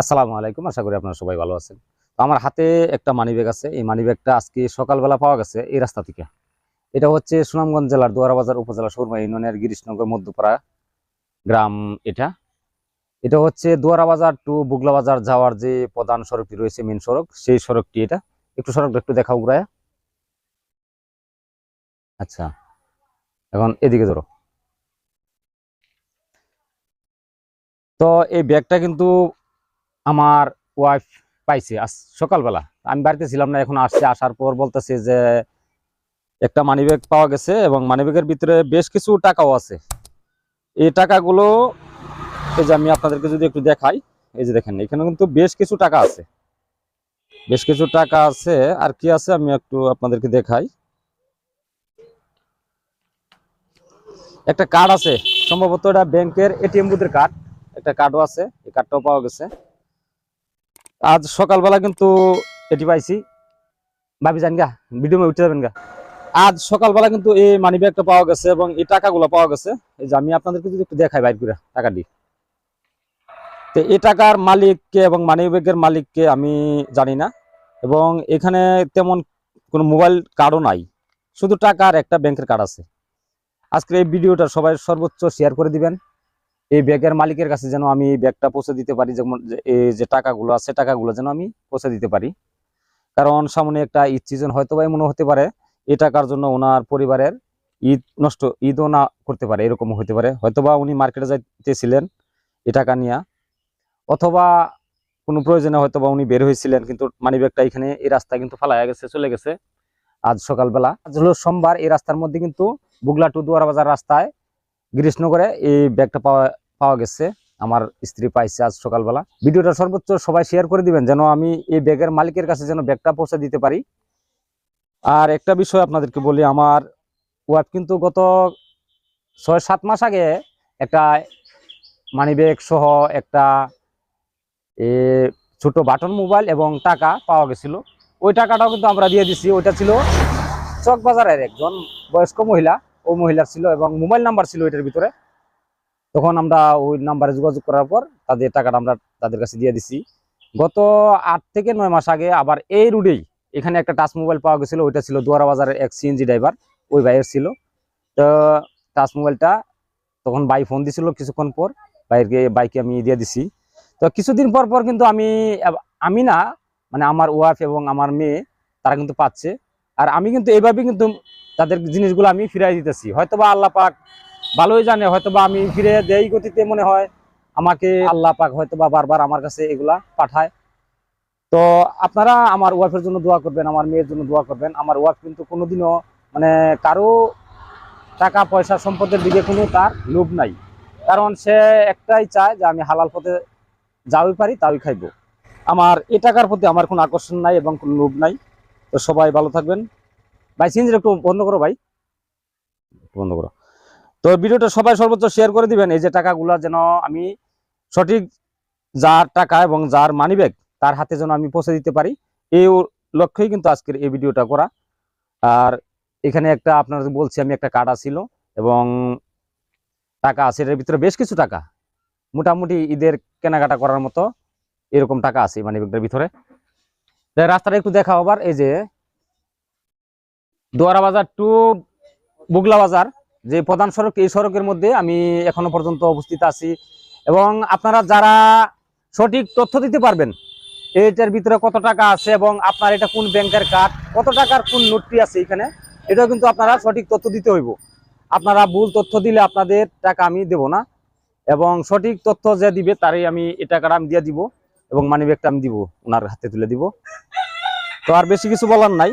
আসসালামু আলাইকুম, আশা করি আপনারা সবাই ভালো আছেন। তো আমার হাতে একটা মানি ব্যাগ আছে, এই মানি ব্যাগটা আজকে সকালবেলা পাওয়া গেছে এই রাস্তা থেকে। এটা হচ্ছে সুনামগঞ্জ জেলার দুয়ারাবাজার উপজেলা সুরমা ইউনিয়নের গিরিশনগর মধ্যপাড়া গ্রাম এটা। এটা হচ্ছে দুয়ারাবাজার টু বুগলা বাজার যাওয়ার যে প্রধান সড়কটি রয়েছে মেন সড়ক, সেই সড়কটি এটা। একটু সড়কটা একটু দেখাও ঘুরায়। আচ্ছা এখন এদিকে ধরো। তো এই ব্যাগটা কিন্তু আমার ওয়াইফ পাইছে আজ সকালবেলা। আমি বাড়িতে ছিলাম না, এখন আসছে, আসার পর বলতেছে যে একটা মানিব্যাগ পাওয়া গেছে এবং মানিব্যাগের ভিতরে বেশ কিছু টাকাও আছে। এই টাকাগুলো, এই যে আমি আপনাদেরকে যদি একটু দেখাই, এই যে দেখেন, এখানে কিন্তু বেশ কিছু টাকা আছে। বেশ কিছু টাকা আছে, আর কি আছে আমি একটু আপনাদেরকে দেখাই। একটা কার্ড আছে, সম্ভবত এটা ব্যাংকের এটিএম বুথের কার্ড একটা কার্ডও আছে, এই কার্ডটাও পাওয়া গেছে। আজ সকালবেলা কিন্তু এটি পাইছি। ভাবি যান গা ভিডিও উঠে যাবেন গা। আজ সকালবেলা কিন্তু এই মানি ব্যাগটা পাওয়া গেছে এবং এই টাকাগুলো পাওয়া গেছে। এই যে আমি আপনাদেরকে যদি একটু দেখাই বাইর করে টাকা দিই তো এই টাকার মালিককে এবং মানি ব্যাগের মালিককে আমি জানি না এবং এখানে তেমন কোনো মোবাইল কার্ডও নাই। শুধু টাকার একটা ব্যাংকের কার্ড আছে। আজকের এই ভিডিওটা সবাই সর্বোচ্চ শেয়ার করে দিবেন। এই ব্যাগের মালিকের কাছে যেন আমি এই ব্যাগটা পৌঁছে দিতে পারি, যেমন যে টাকাগুলো আছে, টাকাগুলো যেন আমি পৌঁছে দিতে পারি। কারণ সামনে একটা ঈদ সিজন হয়তো বা মনে হতে পারে এই টাকার জন্য ওনার পরিবারের ঈদ নষ্ট, ঈদও না করতে পারে, এরকম হতে পারে। হয়তোবা উনি মার্কেটে যাইতেছিলেন এই টাকা নিয়ে, অথবা কোনো প্রয়োজনে হয়তোবা উনি বের হয়েছিলেন, কিন্তু মানি ব্যাগটা এখানে, এই রাস্তায় কিন্তু ফালাইয়া গেছে, চলে গেছে আজ সকালবেলা। আজ হলো সোমবার, এই রাস্তার মধ্যে কিন্তু বুগলা টু দুয়ারা বাজার রাস্তায় গ্রীষ্ণগরে এই ব্যাগটা পাওয়া পাওয়া গেছে, আমার স্ত্রী পাইছে আজ সকালবেলা। ভিডিওটা সর্বোচ্চ সবাই শেয়ার করে দিবেন, যেন আমি এই ব্যাগের মালিকের কাছে যেন ব্যাগটা পৌঁছে দিতে পারি। আর একটা বিষয় আপনাদেরকে বলি, আমার ওয়াইফ কিন্তু গত ছয় সাত মাস আগে একটা মানি ব্যাগ সহ একটা এ ছোট বাটন মোবাইল এবং টাকা পাওয়া গেছিল। ওই টাকাটাও কিন্তু আমরা দিয়ে দিছি। ওইটা ছিল চকবাজারের একজন বয়স্ক মহিলা, ও মহিলার ছিল এবং মোবাইল নাম্বার ছিল ওইটার ভিতরে। তখন আমরা ওই নাম্বারে যোগাযোগ করার পর তাদের টাকাটা আমরা তাদের কাছে দিয়ে দিছি। গত আট থেকে নয় মাস আগে আবার এই রুটেই এখানে একটা টাচ মোবাইল পাওয়া গেছিল, ওইটা ছিল দুয়ারা বাজারের এক সিএনজি ড্রাইভার ওই ভাইয়ের ছিল। তো টাচ মোবাইলটা তখন বাই ফোন দিছিল কিছুক্ষণ পর বাইরকে বাইকে আমি দিয়ে দিছি। তো কিছুদিন পর পর কিন্তু আমি আমি না মানে আমার ওয়াইফ এবং আমার মেয়ে, তারা কিন্তু পাচ্ছে। আর আমি কিন্তু এইভাবে কিন্তু তাদের জিনিসগুলো আমি ফিরাই দিতেছি। হয়তোবা আল্লাহ পাক ভালোই জানে, হয়তোবা আমি ফিরে দেই গতিতে মনে হয়, আমাকে আল্লাহ পাক হয়তোবা বারবার আমার কাছে এগুলা পাঠায়। তো আপনারা আমার ওয়াইফের জন্য দোয়া করবেন, আমার মেয়ের জন্য দোয়া করবেন। আমার ওয়াইফ কিন্তু কোনোদিনও মানে কারও টাকা, পয়সা, সম্পদের দিকে কোনো তার লোভ নাই। কারণ সে একটাই চায় যে আমি হালাল পথে যাওই পারি তাই খাইবো। আমার এ টাকার প্রতি আমার কোনো আকর্ষণ নাই এবং কোনো লোভ নাই। তো সবাই ভালো থাকবেন। ভাই সিনজির একটু বন্ধ করো ভাই। বন্ধ করো। তো ভিডিওটা সবাই সর্বোচ্চ শেয়ার করে দিবেন, এই যে টাকাগুলো যেন আমি সঠিক যার টাকা এবং যার মানি ব্যাগ তার হাতে যেন আমি পৌঁছে দিতে পারি, এই লক্ষ্যেই কিন্তু আজকের এই ভিডিওটা করা। আর এখানে একটা আপনাদের বলছি, আমি একটা কার্ড ছিল এবং টাকা আছে, এটার ভিতরে বেশ কিছু টাকা। মোটামুটি ঈদের কেনাকাটা করার মতো এরকম টাকা আছে মানি ব্যাগটার ভিতরে। রাস্তাটা একটু দেখা আবার, এই যে দোয়ারা বাজার টু বুগলা বাজার। যে প্রধান সড়ক, এই সড়কের মধ্যে আমি এখনও পর্যন্ত অবস্থিত আছি। এবং আপনারা যারা সঠিক তথ্য দিতে পারবেন, এটার ভিতরে কত টাকা আছে এবং আপনার এটা কোন ব্যাংকের কার্ড, কত টাকার কোন নোটটি আছে এখানে, এটাও কিন্তু আপনারা সঠিক তথ্য দিতে হইব। আপনারা ভুল তথ্য দিলে আপনাদের টাকা আমি দেব না, এবং সঠিক তথ্য যে দিবে তারই আমি এই টাকাটা আমি দিয়ে দিব, এবং মানি ব্যাগটা আমি দিব, ওনার হাতে তুলে দিব। তো আর বেশি কিছু বলার নাই।